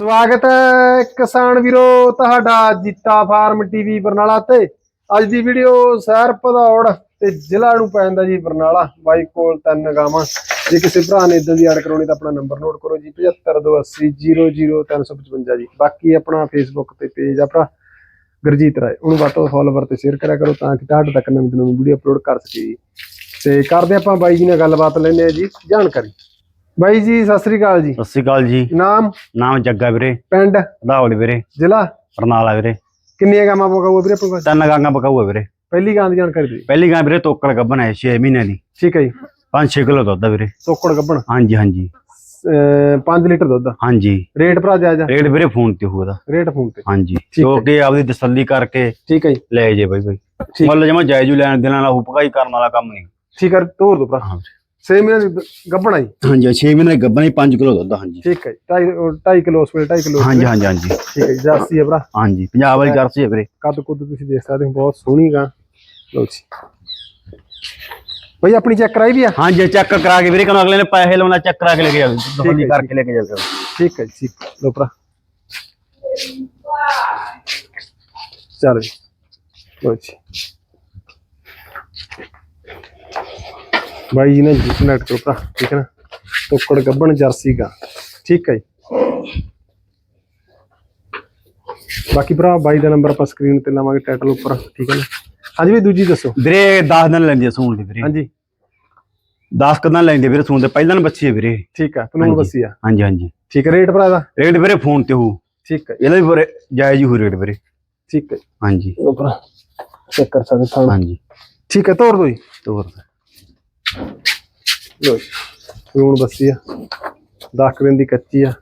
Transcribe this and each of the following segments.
ਸਵਾਗਤ ਹੈ ਕਿਸਾਨ ਵੀਰੋ, ਤੁਹਾਡਾ ਜੀਤਾ ਫਾਰਮ ਟੀਵੀ ਬਰਨਾਲਾ ਤੇ। ਅੱਜ ਦੀ ਵੀਡੀਓ ਸਹਿਰ ਭਦੌੜ ਤੇ ਜ਼ਿਲ੍ਹਾ ਨੂੰ ਪੈਂਦਾ ਜੀ ਬਰਨਾਲਾ। ਬਾਈ ਕੋਲ ਤਿੰਨ ਗਾਵਾਂ। ਜੇ ਕਿਸੇ ਭਰਾ ਨੇ ਇਦਾਂ ਦੀ ਐਡ ਕਰਾਉਣੀ ਤਾਂ ਆਪਣਾ ਨੰਬਰ ਨੋਟ ਕਰੋ ਜੀ 7528000355 ਜੀ। ਬਾਕੀ ਆਪਣਾ ਫੇਸਬੁੱਕ ਤੇ ਪੇਜ ਆ ਭਰਾ। ਗੁਰਜੀਤ ਰਾਏ, ਉਹਨੂੰ ਵੱਧ ਤੋਂ ਫੋਲੋਵਰ ਤੇ ਸ਼ੇਅਰ ਕਰਿਆ ਕਰੋ ਤਾਂ ਕਿ ਤੁਹਾਡੇ ਤੱਕ ਨਵੀਂ ਤੋਂ ਨਵੀਂ ਵੀਡੀਓ ਅਪਲੋਡ ਕਰ ਸਕੀਏ ਤੇ ਕਰਦੇ ਆਪਾਂ ਬਾਈ ਜੀ ਨਾਲ ਗੱਲਬਾਤ ਲੈਂਦੇ ਆ ਜੀ, ਜਾਣਕਾਰੀ। ਬਾਈ ਜੀ ਸਤਿ ਸ੍ਰੀ ਅਕਾਲ ਜੀ। ਸਤਿ ਸ਼੍ਰੀ ਅਕਾਲ ਜੀ। ਨਾਮ? ਨਾਮ ਜੱਗਾ ਵੀਰੇ। ਪਿੰਡ? ਧਾਵਲ ਵੀਰੇ। ਜ਼ਿਲ੍ਹਾ? ਬਰਨਾਲਾ ਵੀਰੇ। ਕਿੰਨੀਆਂ ਗਾਵਾਂ ਪਕਾਊਗਾ ਵੀਰੇ ਆਪਣੇ ਕੋਲ ਤਿੰਨ ਗਾਂਗਾ ਪਕਾਊਆ ਵੀਰੇ। ਪਹਿਲੀ ਗਾਂ ਦੀ ਜਾਣਕਾਰੀ ਦਿਓ। ਪਹਿਲੀ ਗਾਂ ਵੀਰੇ ਤੋਕੜ ਗੱਬਨ ਹੈ 6 ਮਹੀਨੇ ਦੀ। ਠੀਕ ਹੈ ਜੀ। 5-6 ਕਿਲੋ ਦੁੱਧ ਆ ਵੀਰੇ। ਤੋਕੜ ਗੱਬਣ ਹਾਂਜੀ ਹਾਂਜੀ। 5 ਲੀਟਰ ਦੁੱਧ। ਹਾਂਜੀ। ਰੇਟ ਭਰਾ ਜਾਇਜ਼ ਆ? ਰੇਟ ਵੀਰੇ ਫੋਨ ਤੇ ਹੋਊਗਾ ਰੇਟ ਫੋਨ ਤੇ। ਹਾਂਜੀ। ਜੋ। ਕਿ ਆਪਦੀ ਤਸੱਲੀ ਕਰਕੇ ਠੀਕ ਹੈ ਜੀ। ਲੈ ਜੇ ਬਾਈ ਬਾਈ। ਮੁੱਲ ਜਮਾ ਜਾਇਜ਼ੂ ਲੈਣ ਦੇਣ ਵਾਲਾ ਉਹ ਪਕਾਈ ਕਰਨ ਵਾਲਾ ਕੰਮ ਨਹੀਂ। ਠੀਕ ਹੈ ਤੋਰ ਦੋ ਭਰਾ। ਹਾਂ 6 ਮਹੀਨੇ ਦੀ ਜੀ? ਹਾਂਜੀ 6 ਮਹੀਨੇ ਦੀ ਹੀ 5 ਕਿਲੋ ਦੁੱਧ ਆ, ਹਾਂਜੀ। ਠੀਕ ਹੈ ਜੀ 2.5 ਕਿਲੋ ਉਸ ਵੇਲੇ 2.5 ਕਿਲੋ ਹਾਂਜੀ ਹਾਂਜੀ ਹਾਂਜੀ। ਠੀਕ ਹੈ ਜੀ ਜਰਸੀ ਹੈ ਭਰਾ। ਹਾਂਜੀ ਪੰਜਾਬ ਵਾਲੀ ਜਰਸੀ ਹੈ ਵੀਰੇ। ਕੱਦ ਕੁੱਦ ਤੁਸੀਂ ਦੇਖ ਸਕਦੇ ਹੋ ਬਹੁਤ ਸੋਹਣੀ ਗਾਂ। ਲਓ ਜੀ। ਬਈ ਆਪਣੀ ਚੈੱਕ ਕਰਾਈ ਵੀ ਆ? ਹਾਂਜੀ ਚੈੱਕ ਕਰਾ ਕੇ ਵੀਰੇ ਕਹਿੰਦਾ ਅਗਲੇ ਨੇ ਪੈਸੇ ਲਾਉਣਾ ਚੈੱਕ ਕਰਾ ਕੇ ਲੈ ਕੇ ਜਾਵੇ ਹੈ, ਕਰਕੇ ਲੈ ਕੇ ਜਾਵੇ ਠੀਕ ਹੈ ਜੀ ਠੀਕ। ਲਓ ਭਰਾ। ਚਲੋ ਜੀ। ਲਓ ਜੀ। ਬਾਈ ਜੀ ਨੇ ਜਿਸਨੈਟ ਕਰੋ ਭਰਾ ਠੀਕ ਹੈ ਨਾ? ਟੋਕੜ ਗੱਬਣ ਜਰਸੀ ਗਾ। ਠੀਕ ਹੈ ਜੀ। ਬਾਕੀ ਭਰਾ ਬਾਈ ਦਾ ਨੰਬਰ ਆਪਾਂ ਸਕਰੀਨ ਤੇ ਲਾਵਾਂਗੇ ਟਾਈਟਲ ਉੱਪਰ ਠੀਕ ਹੈ ਨਾ? ਹਾਂਜੀ ਵੀ ਦੂਜੀ ਦੱਸੋ। ਵੀਰੇ 10 ਦਿਨ ਲੈਂਦੀ ਆ ਸੂਣ ਦੀ ਵੀਰੇ। ਹਾਂਜੀ। 10 ਕਦਾਂ ਲੈਂਦੇ ਵੀਰੇ ਸੂਣ ਦੇ ਪਹਿਲਾਂ ਨੂੰ ਬੱਚੀ ਹੈ ਵੀਰੇ। ਠੀਕ ਹੈ ਤੁਹਾਨੂੰ। ਬੱਸੀ ਆ। ਹਾਂਜੀ ਹਾਂਜੀ। ਠੀਕ ਹੈ ਰੇਟ ਭਰਾ ਦਾ ਰੇਟ ਵੀਰੇ ਫੋਨ ਤੇ ਹੋ ਠੀਕ ਹੈ। ਇਹਦਾ ਵੀ ਵੀਰੇ ਜਾਇਜ਼ ਹੀ ਹੋ ਰੇਟ ਵੀਰੇ। ਠੀਕ ਹੈ। ਹਾਂਜੀ। ਲਓ ਭਰਾ ਚੈੱਕ ਕਰ ਸਕਦੇ ਥਾਂ ਹਾਂਜੀ। ਠੀਕ ਹੈ ਤੋਰ ਦੋ ਜੀ। ਤੋਰ ਲੋ ਬੱਸੀ ਆ 10 ਦਿਨ ਦੀ ਕੱਚੀ ਆ।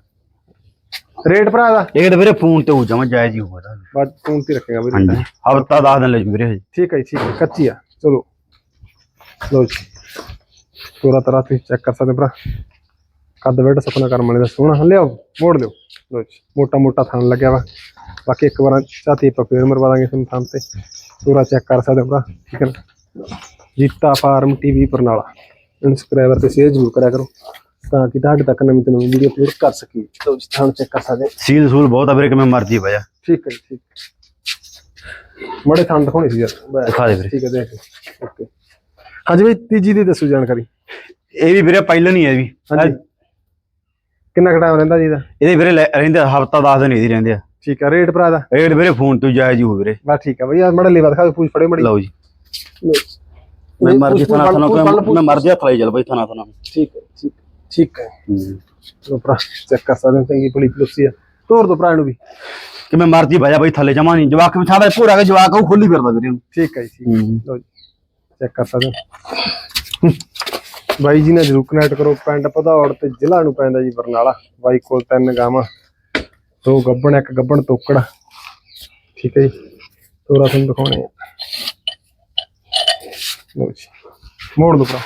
ਰੇਟ ਭਰਾ ਦਾ ਇਹ ਤਾਂ ਵੀਰੇ ਫੋਨ ਤੇ ਹੋ ਜਾਵਾਂ ਜਾਇਜ਼ ਹੀ ਵੀ। ਬਾਅਦ ਫੋਨ ਤੇ ਰੱਖੇਗਾ ਵੀਰੇ। ਹਾਂਜੀ ਹਫਤਾ 10 ਦਿਨ ਲੈ ਜੂ ਵੀਰੇ। ਠੀਕ ਹੈ ਜੀ, ਠੀਕ ਹੈ ਕੱਚੀ ਆ। ਚਲੋ। ਲੋ ਜੀ ਤੋਰਾ ਤਰਾ ਤੇ ਚੈੱਕ ਕਰ ਸਕਦੇ ਭਰਾ। ਕੱਦ ਵੇਟ ਸੁਪਨਾ ਕਰਮ ਵਾਲੇ ਦਾ ਸੋਹਣਾ। ਲਿਆਓ ਮੋੜ ਲਿਓ। ਲੋ ਜੀ ਮੋਟਾ ਮੋਟਾ ਥਣ ਲੱਗਿਆ ਵਾ। ਬਾਕੀ ਇੱਕ ਵਾਰ ਚਾਤੀ ਆਪਾਂ ਫੇਰ ਮਰਵਾ ਦਾਂਗੇ ਤੁਹਾਨੂੰ ਥਣ ਤੇ। ਤੋਰਾ ਚੈੱਕ ਕਰ ਸਕਦੇ ਹੋ ਭਰਾ ਠੀਕ ਹੈ ਨਾ? Jeeta farm TV Barnala subscriber ਤੇ ਸ਼ੇਅਰ ਜ਼ਰੂਰ ਕਰਿਆ ਕਰੋ ਤਾਂ ਕਿ ਤੁਹਾਡੇ ਤੱਕ ਨਵੀਂ ਤੋਂ ਨਵੀਂ ਵੀਡੀਓ ਅਪਲੋਡ ਕਰ ਸਕੀਏ। ਲਓ ਜੀ ਥਣ ਚੈੱਕ ਕਰ ਸਕਦੇ। ਸੀਲ ਸੂਲ ਬਹੁਤ ਆ ਵੀਰੇ ਕਿਵੇਂ ਮਰਜ਼ੀ ਵਜਾ ਠੀਕ ਹੈ ਠੀਕ ਮੜੇ ਥਣ ਦਿਖਾਉਣੀ ਸੀ ਯਾਰ। ਦਿਖਾ ਦੇ ਵੀਰੇ। ਠੀਕ ਹੈ ਦੇਖ। ਓਕੇ। ਹਾਂਜੀ ਬਈ ਤੀਜੀ ਦੀ ਦੱਸੋ ਜਾਣਕਾਰੀ। ਇਹ ਵੀ ਵੀਰੇ ਪਹਿਲਾਂ ਨਹੀਂ ਹੈ ਵੀ। ਹਾਂਜੀ। ਕਿੰਨਾ ਕੁ ਟਾਈਮ ਰਹਿੰਦਾ ਜੀ ਦਾ ਇਹਦੇ ਵੀਰੇ ਰਹਿੰਦੇ ਹਫਤਾ 10 ਦਿਨ ਇਹਦੀ ਰਹਿੰਦੇ ਆ। ਠੀਕ ਹੈ ਰੇਟ ਭਰਾ ਦਾ? ਰੇਟ ਵੀਰੇ ਫੋਨ ਤੋਂ ਜਾਇਜ਼ ਹੀ ਹੋ ਵੀਰੇ। ਬਸ ਠੀਕ ਹੈ ਬਈ ਆ ਮੜਾ ਲੇਵਾ ਦਿਖਾ ਪੂਛ ਫੜੇ ਮੜੀ। ਲਓ ਜੀ। ਮੈਂ ਮਰਜ਼ੀ ਥਣਾ ਥਣਾ ਮੈਂ ਮਰਜ਼ੀ ਹੱਥ ਲਈ ਚੱਲ ਬਈ ਥਣਾ ਥਣਾ। ਠੀਕ ਹੈ ਠੀਕ ਠੀਕ ਹੈ। ਲੋ ਭਰਾ ਚੈੱਕ ਕਰ ਸਕਦੇ ਹੋ ਚੰਗੀ ਭਲੀ ਪਲੂਸੀ ਆ। ਤੋਰ ਦੋ ਭਰਾ ਨੂੰ ਵੀ। ਕਿਵੇਂ ਮਰਜ਼ੀ ਵਜਾ ਬਈ ਥੱਲੇ ਜਮਾ ਨਹੀਂ। ਜਵਾਕ ਵੀ ਸਾਡਾ ਪੂਰਾ ਕੇ ਜਵਾਕ ਉਹ ਖੁੱਲੀ ਫਿਰਦਾ ਵੀਰੇ ਨੂੰ। ਠੀਕ ਹੈ ਜੀ ਠੀਕ ਹੂੰ। ਜੀ ਚੈੱਕ ਕਰ ਸਕਦੇ ਹੋ। ਬਾਈ ਜੀ ਨਾਲ ਜਰੂਰ ਕਨੈਕਟ ਕਰੋ ਪਿੰਡ ਪਧੌੜ ਤੇ ਜ਼ਿਲ੍ਹਾ ਨੂੰ ਪੈਂਦਾ ਜੀ ਬਰਨਾਲਾ। ਬਾਈ ਕੋਲ ਤਿੰਨ ਗਾਵਾਂ ਦੋ ਗੱਬਣ ਇੱਕ ਗੱਬਣ ਤੋਕੜ। ਠੀਕ ਹੈ ਜੀ ਤੋਰਾ ਤੁਹਾਨੂੰ ਦਿਖਾਉਣੇ ਆ। ਲਓ ਜੀ। ਮੋੜ ਦੋ ਭਰਾ।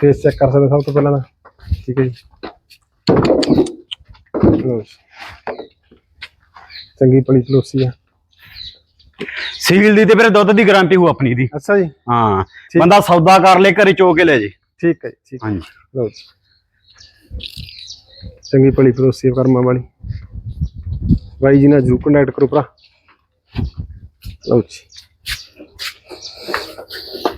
ਫੇਸ ਚੈੱਕ ਕਰ ਸਕਦੇ ਸਭ ਤੋਂ ਪਹਿਲਾਂ ਤਾਂ। ਠੀਕ ਹੈ ਜੀ। ਲਓ ਜੀ। ਚੰਗੀ ਪਲੀ ਪਲੋਸੀ ਆ। ਸੀਲ ਦੀ ਤੇ ਵੀਰੇ ਦੁੱਧ ਦੀ ਗਾਰੰਟੀ ਹੋ ਆਪਣੀ ਦੀ। ਅੱਛਾ ਜੀ। ਹਾਂ। ਬੰਦਾ ਸੌਦਾ ਕਰ ਲੈ ਘਰੇ ਚੋ ਕੇ ਲੈ ਜੇ। ਠੀਕ ਹੈ ਜੀ, ਠੀਕ। ਹਾਂਜੀ। ਲਓ ਜੀ। ਚੰਗੀ ਭਲੀ ਪਰੋਸੀ ਕਰਮਾਂ ਵਾਲੀ। ਬਾਈ ਜੀ ਨਾਲ ਜਰੂਰ ਕੰਟੈਕਟ ਕਰੋ ਭਰਾ। ਲਓ ਜੀ।